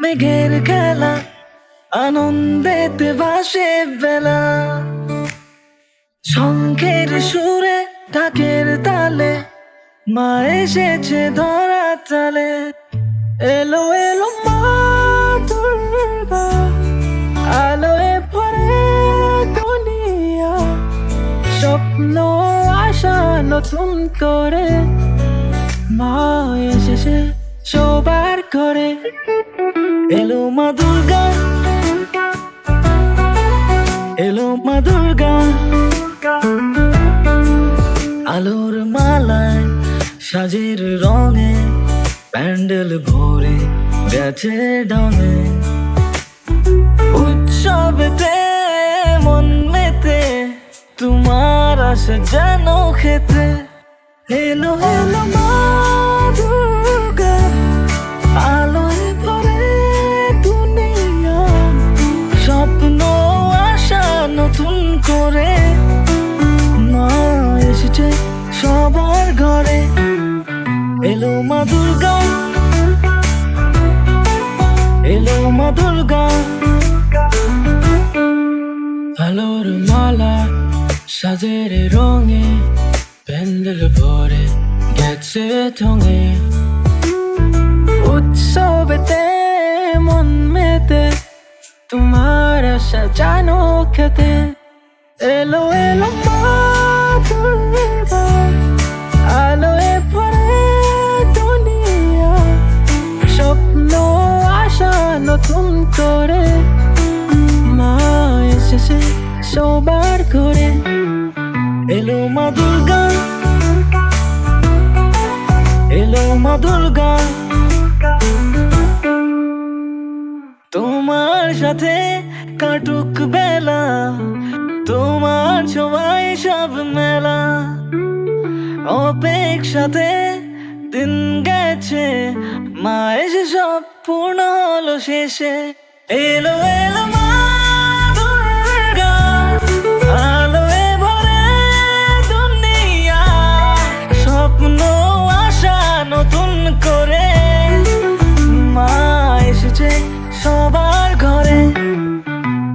মেঘের খেলা আনন্দেতে ভাসে বেলা শঙ্খের সুরে ঢাকের তালে মা এসেছে ধরা তালে এলো এলো মা আলোয় স্বপ্ন, আশা নতুন করে মা এসেছে সবার ঘরে এলো মা দুর্গা। এলো মা দুর্গা। আলোর মালায় সাজের রঙে প্যান্ডেল ভরে গেছে ডঙে। উৎসবেতে মন মেতে, তোমার আশা যেন খেতে। এলো মালা, সাজের রঙে প্যান্ডেল ভরে গেছে ঢঙে উৎসবেতে মন মেতে, তোমার আশা জানো খেতে। এলো এলো আলোয় ভরে দুনিয়া। স্বপ্ন, আশা নতুন করে মা এসেছে সবার করে এলো মা দুর্গা। এলো মা দুর্গা। তোমার সাথে কাটুক বেলা, তোমার সবাই সব মেলা। অপেক্ষাতে দিন গেছে মা এসে সব পূর্ণ হলো শেষে। এলো এলো মা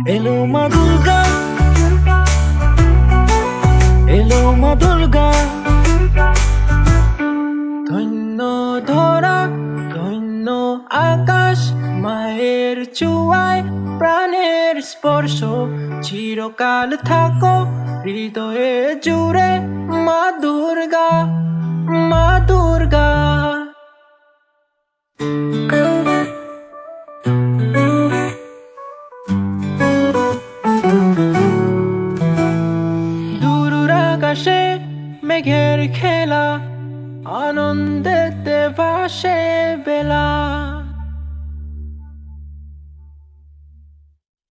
এলো মা দুর্গা। এলো মা দুর্গা। ধন্য ধরা, ধন্য আকাশ, মায়ের চুয়ায় প্রাণের স্পর্শ। চিরকাল থাকো, হৃদয়ে জুড়ে মা দুর্গা। মেঘের খেলা আনন্দেতে ভাসে বেলা